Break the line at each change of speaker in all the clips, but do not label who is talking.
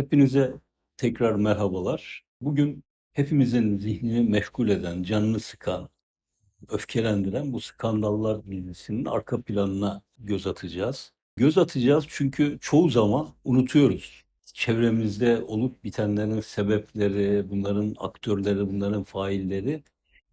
Hepinize tekrar merhabalar. Bugün hepimizin zihnini meşgul eden, canını sıkan, öfkelendiren bu skandallar dizisinin arka planına göz atacağız. Göz atacağız çünkü çoğu zaman unutuyoruz. Çevremizde olup bitenlerin sebepleri, bunların aktörleri, bunların failleri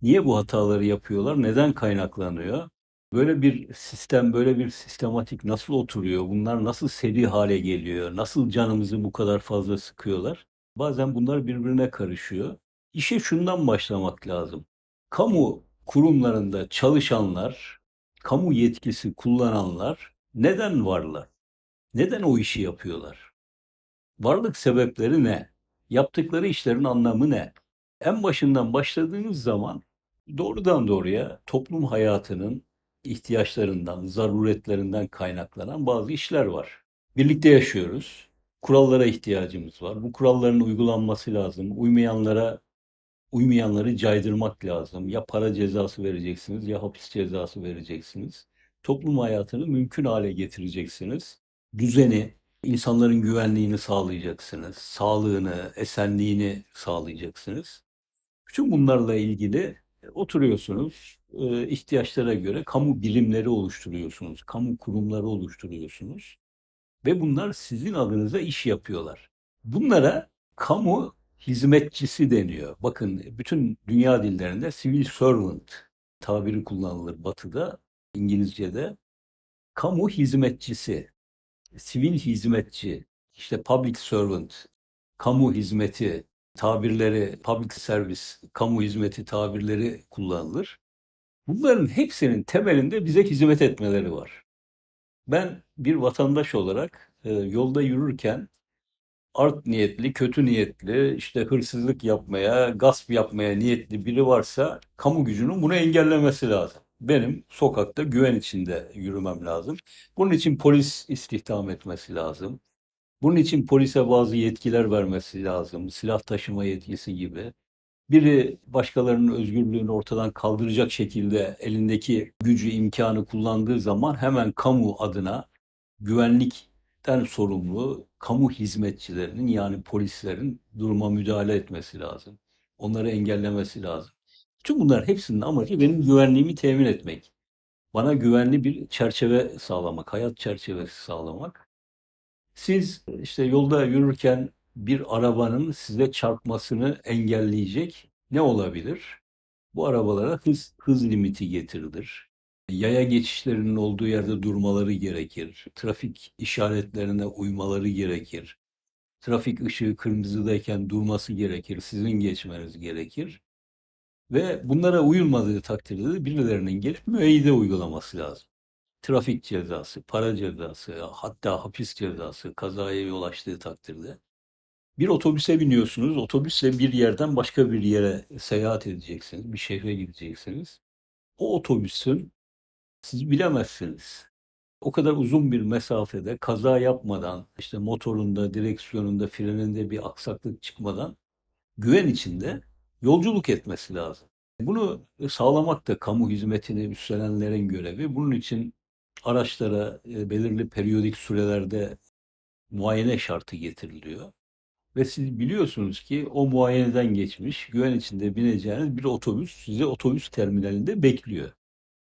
niye bu hataları yapıyorlar, neden kaynaklanıyor? Böyle bir sistem, böyle bir sistematik nasıl oturuyor? Bunlar nasıl seri hale geliyor? Nasıl canımızı bu kadar fazla sıkıyorlar? Bazen bunlar birbirine karışıyor. İşe şundan başlamak lazım. Kamu kurumlarında çalışanlar, kamu yetkisi kullananlar neden varlar? Neden o işi yapıyorlar? Varlık sebepleri ne? Yaptıkları işlerin anlamı ne? En başından başladığınız zaman doğrudan doğruya toplum hayatının ihtiyaçlarından, zaruretlerinden kaynaklanan bazı işler var. Birlikte yaşıyoruz. Kurallara ihtiyacımız var. Bu kuralların uygulanması lazım. Uymayanlara uymayanları caydırmak lazım. Ya para cezası vereceksiniz ya hapis cezası vereceksiniz. Toplum hayatını mümkün hale getireceksiniz. Düzeni, insanların güvenliğini sağlayacaksınız. Sağlığını, esenliğini sağlayacaksınız. Bütün bunlarla ilgili oturuyorsunuz, e, ihtiyaçlara göre kamu birimleri oluşturuyorsunuz, kamu kurumları oluşturuyorsunuz ve bunlar sizin adınıza iş yapıyorlar. Bunlara kamu hizmetçisi deniyor. Bakın bütün dünya dillerinde civil servant tabiri kullanılır batıda, İngilizce'de. Kamu hizmetçisi, sivil hizmetçi, işte public servant, kamu hizmeti tabirleri, public service, kamu hizmeti tabirleri kullanılır. Bunların hepsinin temelinde bize hizmet etmeleri var. Ben bir vatandaş olarak e, yolda yürürken art niyetli, kötü niyetli, işte hırsızlık yapmaya, gasp yapmaya niyetli biri varsa kamu gücünün bunu engellemesi lazım. Benim sokakta güven içinde yürümem lazım. Bunun için polis istihdam etmesi lazım. Bunun için polise bazı yetkiler vermesi lazım. Silah taşıma yetkisi gibi. Biri başkalarının özgürlüğünü ortadan kaldıracak şekilde elindeki gücü, imkanı kullandığı zaman hemen kamu adına güvenlikten sorumlu kamu hizmetçilerinin yani polislerin duruma müdahale etmesi lazım. Onları engellemesi lazım. Tüm bunlar hepsinin amacı benim güvenliğimi temin etmek. Bana güvenli bir çerçeve sağlamak, hayat çerçevesi sağlamak. Siz işte yolda yürürken bir arabanın size çarpmasını engelleyecek ne olabilir? Bu arabalara hız, hız limiti getirilir. Yaya geçişlerinin olduğu yerde durmaları gerekir. Trafik işaretlerine uymaları gerekir. Trafik ışığı kırmızıdayken durması gerekir. Sizin geçmeniz gerekir. Ve bunlara uyulmadığı takdirde de birilerinin gelip müeyyide uygulaması lazım trafik cezası, para cezası, hatta hapis cezası kazaya yol açtığı takdirde bir otobüse biniyorsunuz. Otobüsle bir yerden başka bir yere seyahat edeceksiniz. Bir şehre gideceksiniz. O otobüsün siz bilemezsiniz. O kadar uzun bir mesafede kaza yapmadan, işte motorunda, direksiyonunda, freninde bir aksaklık çıkmadan güven içinde yolculuk etmesi lazım. Bunu sağlamak da kamu hizmetini üstlenenlerin görevi. Bunun için araçlara e, belirli periyodik sürelerde muayene şartı getiriliyor. Ve siz biliyorsunuz ki o muayeneden geçmiş, güven içinde bineceğiniz bir otobüs sizi otobüs terminalinde bekliyor.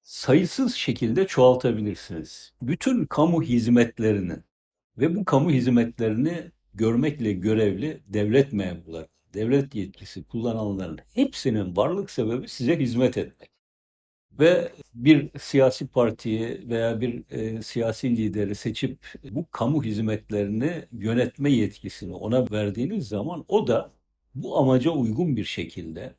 Sayısız şekilde çoğaltabilirsiniz. Bütün kamu hizmetlerini ve bu kamu hizmetlerini görmekle görevli devlet memurları, devlet yetkisi kullananların hepsinin varlık sebebi size hizmet etmek ve bir siyasi partiyi veya bir e, siyasi lideri seçip bu kamu hizmetlerini yönetme yetkisini ona verdiğiniz zaman o da bu amaca uygun bir şekilde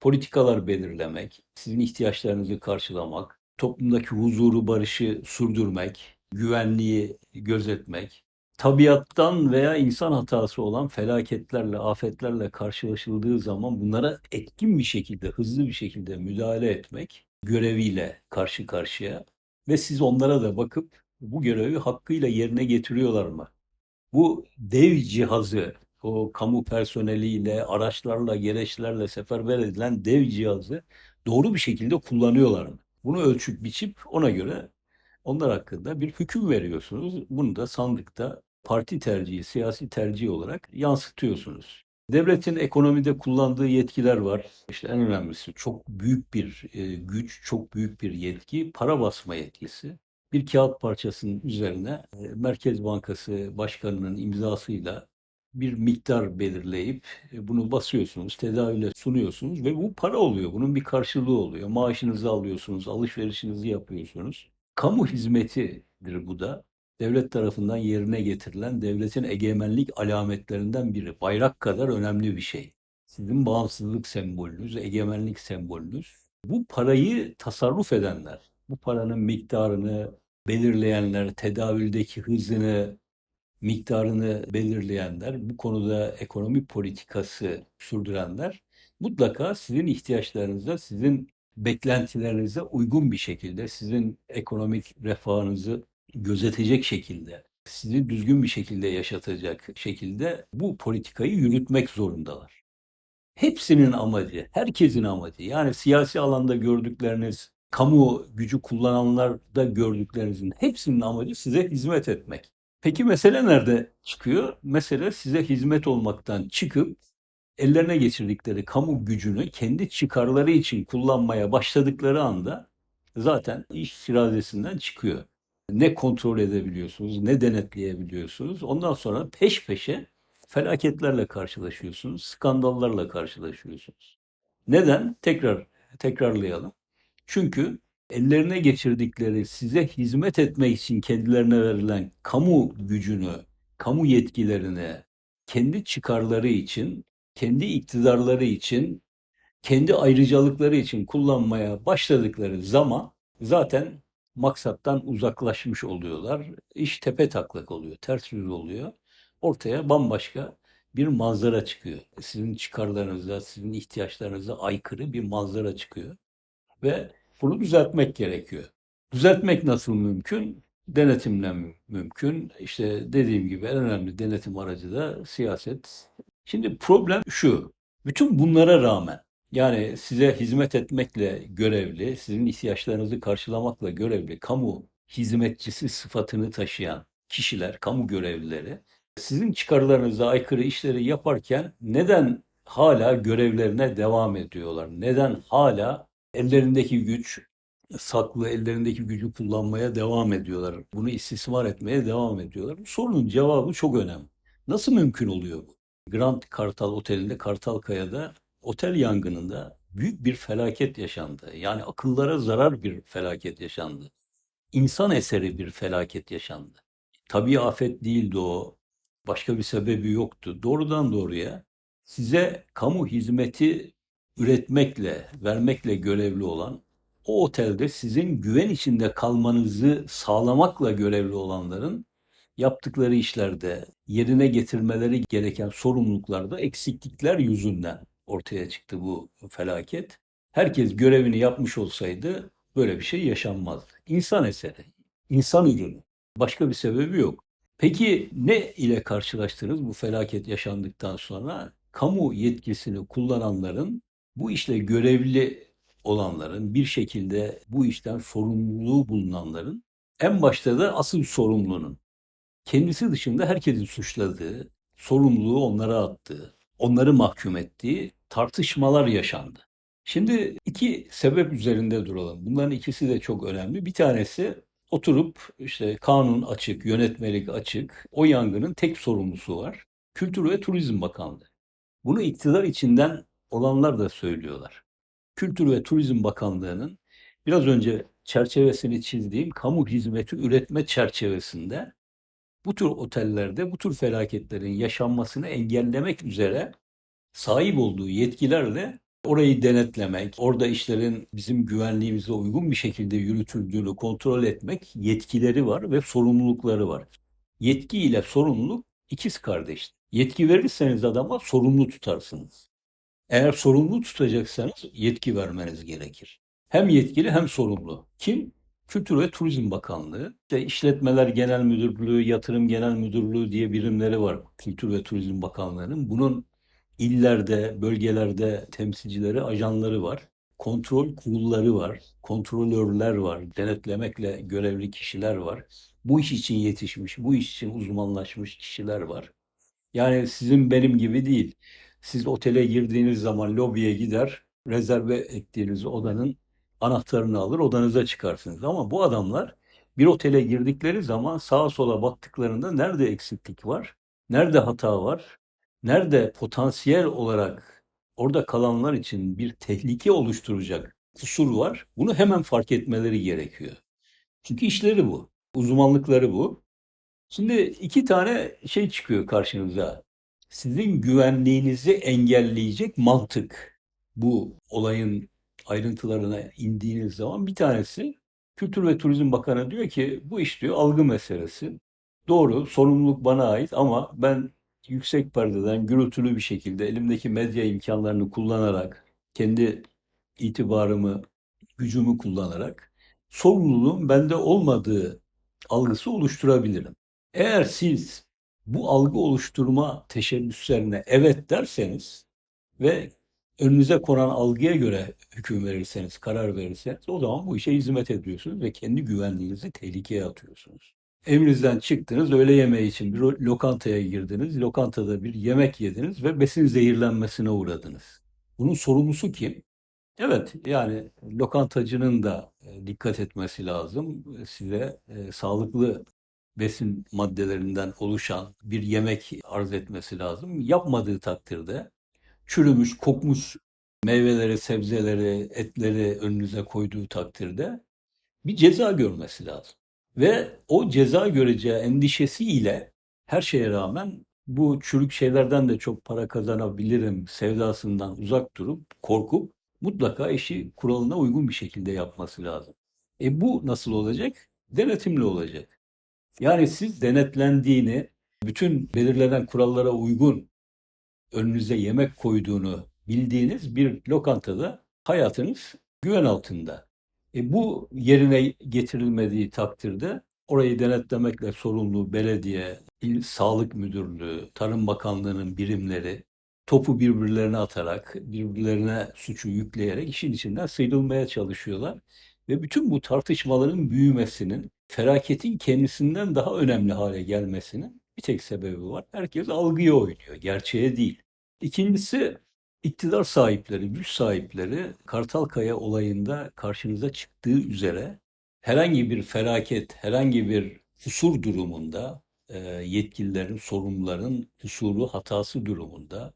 politikalar belirlemek, sizin ihtiyaçlarınızı karşılamak, toplumdaki huzuru, barışı sürdürmek, güvenliği gözetmek, tabiattan veya insan hatası olan felaketlerle, afetlerle karşılaşıldığı zaman bunlara etkin bir şekilde, hızlı bir şekilde müdahale etmek göreviyle karşı karşıya ve siz onlara da bakıp bu görevi hakkıyla yerine getiriyorlar mı? Bu dev cihazı, o kamu personeliyle, araçlarla, gereçlerle seferber edilen dev cihazı doğru bir şekilde kullanıyorlar mı? Bunu ölçüp biçip ona göre onlar hakkında bir hüküm veriyorsunuz. Bunu da sandıkta parti tercihi, siyasi tercih olarak yansıtıyorsunuz. Devletin ekonomide kullandığı yetkiler var. İşte en önemlisi çok büyük bir e, güç, çok büyük bir yetki, para basma yetkisi. Bir kağıt parçasının üzerine e, Merkez Bankası Başkanı'nın imzasıyla bir miktar belirleyip e, bunu basıyorsunuz, tedavüle sunuyorsunuz ve bu para oluyor. Bunun bir karşılığı oluyor. Maaşınızı alıyorsunuz, alışverişinizi yapıyorsunuz. Kamu hizmetidir bu da. Devlet tarafından yerine getirilen devletin egemenlik alametlerinden biri. Bayrak kadar önemli bir şey. Sizin bağımsızlık sembolünüz, egemenlik sembolünüz. Bu parayı tasarruf edenler, bu paranın miktarını belirleyenler, tedavüldeki hızını, miktarını belirleyenler, bu konuda ekonomi politikası sürdürenler mutlaka sizin ihtiyaçlarınıza, sizin beklentilerinize uygun bir şekilde, sizin ekonomik refahınızı gözetecek şekilde, sizi düzgün bir şekilde yaşatacak şekilde bu politikayı yürütmek zorundalar. Hepsinin amacı, herkesin amacı, yani siyasi alanda gördükleriniz, kamu gücü kullananlarda gördüklerinizin hepsinin amacı size hizmet etmek. Peki mesele nerede çıkıyor? Mesele size hizmet olmaktan çıkıp ellerine geçirdikleri kamu gücünü kendi çıkarları için kullanmaya başladıkları anda zaten iş iradesinden çıkıyor. Ne kontrol edebiliyorsunuz, ne denetleyebiliyorsunuz. Ondan sonra peş peşe felaketlerle karşılaşıyorsunuz, skandallarla karşılaşıyorsunuz. Neden? Tekrar tekrarlayalım. Çünkü ellerine geçirdikleri size hizmet etmek için kendilerine verilen kamu gücünü, kamu yetkilerini kendi çıkarları için, kendi iktidarları için, kendi ayrıcalıkları için kullanmaya başladıkları zaman zaten maksattan uzaklaşmış oluyorlar. İş tepe taklak oluyor, ters yüz oluyor. Ortaya bambaşka bir manzara çıkıyor. Sizin çıkarlarınıza, sizin ihtiyaçlarınıza aykırı bir manzara çıkıyor. Ve bunu düzeltmek gerekiyor. Düzeltmek nasıl mümkün? Denetimle mümkün. İşte dediğim gibi en önemli denetim aracı da siyaset. Şimdi problem şu. Bütün bunlara rağmen yani size hizmet etmekle görevli, sizin ihtiyaçlarınızı karşılamakla görevli kamu hizmetçisi sıfatını taşıyan kişiler, kamu görevlileri sizin çıkarlarınıza aykırı işleri yaparken neden hala görevlerine devam ediyorlar? Neden hala ellerindeki güç saklı, ellerindeki gücü kullanmaya devam ediyorlar. Bunu istismar etmeye devam ediyorlar. Bu sorunun cevabı çok önemli. Nasıl mümkün oluyor bu? Grand Kartal Oteli'nde Kartalkaya'da otel yangınında büyük bir felaket yaşandı. Yani akıllara zarar bir felaket yaşandı. İnsan eseri bir felaket yaşandı. Tabii afet değildi o. Başka bir sebebi yoktu. Doğrudan doğruya size kamu hizmeti üretmekle, vermekle görevli olan o otelde sizin güven içinde kalmanızı sağlamakla görevli olanların yaptıkları işlerde yerine getirmeleri gereken sorumluluklarda eksiklikler yüzünden ortaya çıktı bu felaket. Herkes görevini yapmış olsaydı böyle bir şey yaşanmazdı. İnsan eseri, insan ürünü. Başka bir sebebi yok. Peki ne ile karşılaştınız bu felaket yaşandıktan sonra? Kamu yetkisini kullananların bu işle görevli olanların bir şekilde bu işten sorumluluğu bulunanların en başta da asıl sorumlunun kendisi dışında herkesi suçladığı, sorumluluğu onlara attığı, onları mahkum ettiği tartışmalar yaşandı. Şimdi iki sebep üzerinde duralım. Bunların ikisi de çok önemli. Bir tanesi oturup işte kanun açık, yönetmelik açık. O yangının tek sorumlusu var. Kültür ve Turizm Bakanlığı. Bunu iktidar içinden olanlar da söylüyorlar. Kültür ve Turizm Bakanlığı'nın biraz önce çerçevesini çizdiğim kamu hizmeti üretme çerçevesinde bu tür otellerde bu tür felaketlerin yaşanmasını engellemek üzere sahip olduğu yetkilerle orayı denetlemek, orada işlerin bizim güvenliğimize uygun bir şekilde yürütüldüğünü kontrol etmek yetkileri var ve sorumlulukları var. Yetki ile sorumluluk ikiz kardeş. Yetki verirseniz adama sorumlu tutarsınız. Eğer sorumlu tutacaksanız yetki vermeniz gerekir. Hem yetkili hem sorumlu. Kim? Kültür ve Turizm Bakanlığı. İşte İşletmeler Genel Müdürlüğü, Yatırım Genel Müdürlüğü diye birimleri var Kültür ve Turizm Bakanlığı'nın. Bunun illerde, bölgelerde temsilcileri, ajanları var. kontrol kurulları var, kontrolörler var, denetlemekle görevli kişiler var. Bu iş için yetişmiş, bu iş için uzmanlaşmış kişiler var. Yani sizin benim gibi değil. Siz otele girdiğiniz zaman lobiye gider, rezerve ettiğiniz odanın anahtarını alır, odanıza çıkarsınız. Ama bu adamlar bir otele girdikleri zaman sağa sola baktıklarında nerede eksiklik var, nerede hata var, nerede potansiyel olarak orada kalanlar için bir tehlike oluşturacak kusur var, bunu hemen fark etmeleri gerekiyor. Çünkü işleri bu, uzmanlıkları bu. Şimdi iki tane şey çıkıyor karşınıza. Sizin güvenliğinizi engelleyecek mantık. Bu olayın ayrıntılarına indiğiniz zaman bir tanesi Kültür ve Turizm Bakanı diyor ki bu iş diyor algı meselesi. Doğru, sorumluluk bana ait ama ben yüksek perdeden gürültülü bir şekilde elimdeki medya imkanlarını kullanarak kendi itibarımı, gücümü kullanarak sorumluluğun bende olmadığı algısı oluşturabilirim. Eğer siz bu algı oluşturma teşebbüslerine evet derseniz ve önünüze konan algıya göre hüküm verirseniz, karar verirseniz o zaman bu işe hizmet ediyorsunuz ve kendi güvenliğinizi tehlikeye atıyorsunuz. Evinizden çıktınız, öğle yemeği için bir lokantaya girdiniz, lokantada bir yemek yediniz ve besin zehirlenmesine uğradınız. Bunun sorumlusu kim? Evet, yani lokantacının da e, dikkat etmesi lazım. Size e, sağlıklı besin maddelerinden oluşan bir yemek arz etmesi lazım. Yapmadığı takdirde çürümüş, kokmuş meyveleri, sebzeleri, etleri önünüze koyduğu takdirde bir ceza görmesi lazım. Ve o ceza göreceği endişesiyle her şeye rağmen bu çürük şeylerden de çok para kazanabilirim sevdasından uzak durup korkup mutlaka işi kuralına uygun bir şekilde yapması lazım. E bu nasıl olacak? Denetimli olacak. Yani siz denetlendiğini, bütün belirlenen kurallara uygun önünüze yemek koyduğunu bildiğiniz bir lokantada hayatınız güven altında. E bu yerine getirilmediği takdirde orayı denetlemekle sorumlu belediye, il sağlık müdürlüğü, Tarım Bakanlığı'nın birimleri topu birbirlerine atarak, birbirlerine suçu yükleyerek işin içinden sıyrılmaya çalışıyorlar. Ve bütün bu tartışmaların büyümesinin, felaketin kendisinden daha önemli hale gelmesinin bir tek sebebi var. Herkes algıya oynuyor, gerçeğe değil. İkincisi iktidar sahipleri, güç sahipleri Kartalkaya olayında karşınıza çıktığı üzere herhangi bir felaket, herhangi bir kusur durumunda, e, yetkililerin, sorumluların kusuru, hatası durumunda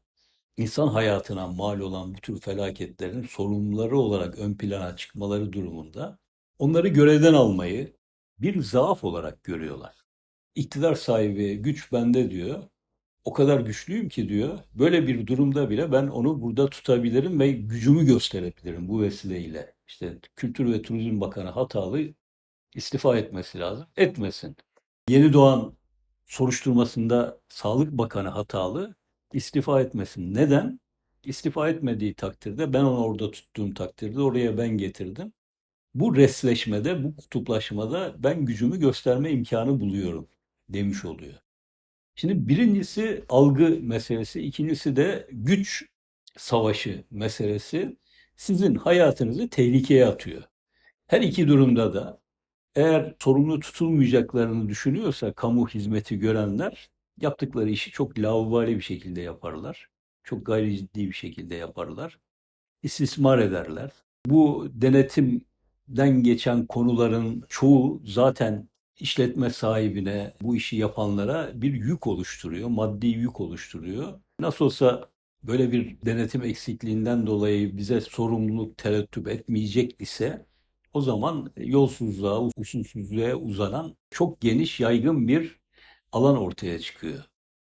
insan hayatına mal olan bu tür felaketlerin sorumluları olarak ön plana çıkmaları durumunda onları görevden almayı bir zaaf olarak görüyorlar. İktidar sahibi güç bende diyor. O kadar güçlüyüm ki diyor. Böyle bir durumda bile ben onu burada tutabilirim ve gücümü gösterebilirim bu vesileyle. İşte Kültür ve Turizm Bakanı hatalı istifa etmesi lazım. Etmesin. Yeni doğan soruşturmasında Sağlık Bakanı hatalı istifa etmesin. Neden? İstifa etmediği takdirde ben onu orada tuttuğum takdirde oraya ben getirdim. Bu resleşmede, bu kutuplaşmada ben gücümü gösterme imkanı buluyorum demiş oluyor. Şimdi birincisi algı meselesi, ikincisi de güç savaşı meselesi sizin hayatınızı tehlikeye atıyor. Her iki durumda da eğer sorumlu tutulmayacaklarını düşünüyorsa kamu hizmeti görenler yaptıkları işi çok laubali bir şekilde yaparlar. Çok gayri ciddi bir şekilde yaparlar. İstismar ederler. Bu denetimden geçen konuların çoğu zaten işletme sahibine, bu işi yapanlara bir yük oluşturuyor, maddi yük oluşturuyor. Nasıl olsa böyle bir denetim eksikliğinden dolayı bize sorumluluk terettüp etmeyecek ise o zaman yolsuzluğa, usulsüzlüğe uzanan çok geniş, yaygın bir alan ortaya çıkıyor.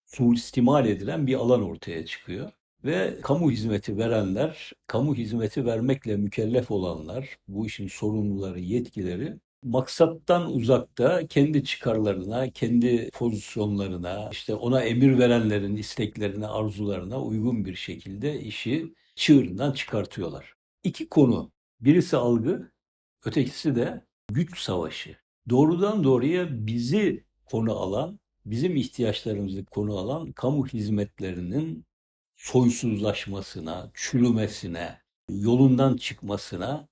Suistimal edilen bir alan ortaya çıkıyor. Ve kamu hizmeti verenler, kamu hizmeti vermekle mükellef olanlar, bu işin sorumluları, yetkileri maksattan uzakta kendi çıkarlarına, kendi pozisyonlarına, işte ona emir verenlerin isteklerine, arzularına uygun bir şekilde işi çığırından çıkartıyorlar. İki konu. Birisi algı, ötekisi de güç savaşı. Doğrudan doğruya bizi konu alan, bizim ihtiyaçlarımızı konu alan kamu hizmetlerinin soysuzlaşmasına, çürümesine, yolundan çıkmasına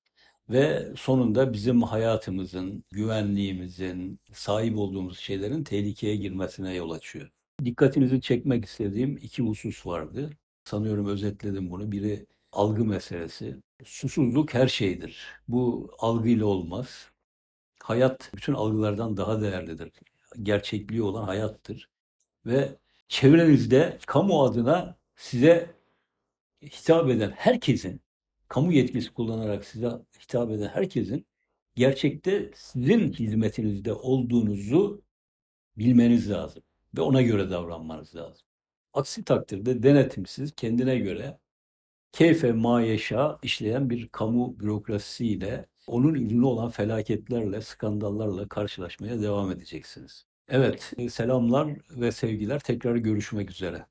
ve sonunda bizim hayatımızın, güvenliğimizin, sahip olduğumuz şeylerin tehlikeye girmesine yol açıyor. Dikkatinizi çekmek istediğim iki husus vardı. Sanıyorum özetledim bunu. Biri algı meselesi. Susuzluk her şeydir. Bu algıyla olmaz. Hayat bütün algılardan daha değerlidir. Gerçekliği olan hayattır. Ve çevrenizde kamu adına size hitap eden herkesin, kamu yetkisi kullanarak size hitap eden herkesin gerçekte sizin hizmetinizde olduğunuzu bilmeniz lazım ve ona göre davranmanız lazım. Aksi takdirde denetimsiz, kendine göre keyfe mayeşa işleyen bir kamu bürokrasisiyle onun ürünü olan felaketlerle, skandallarla karşılaşmaya devam edeceksiniz. Evet, selamlar ve sevgiler. Tekrar görüşmek üzere.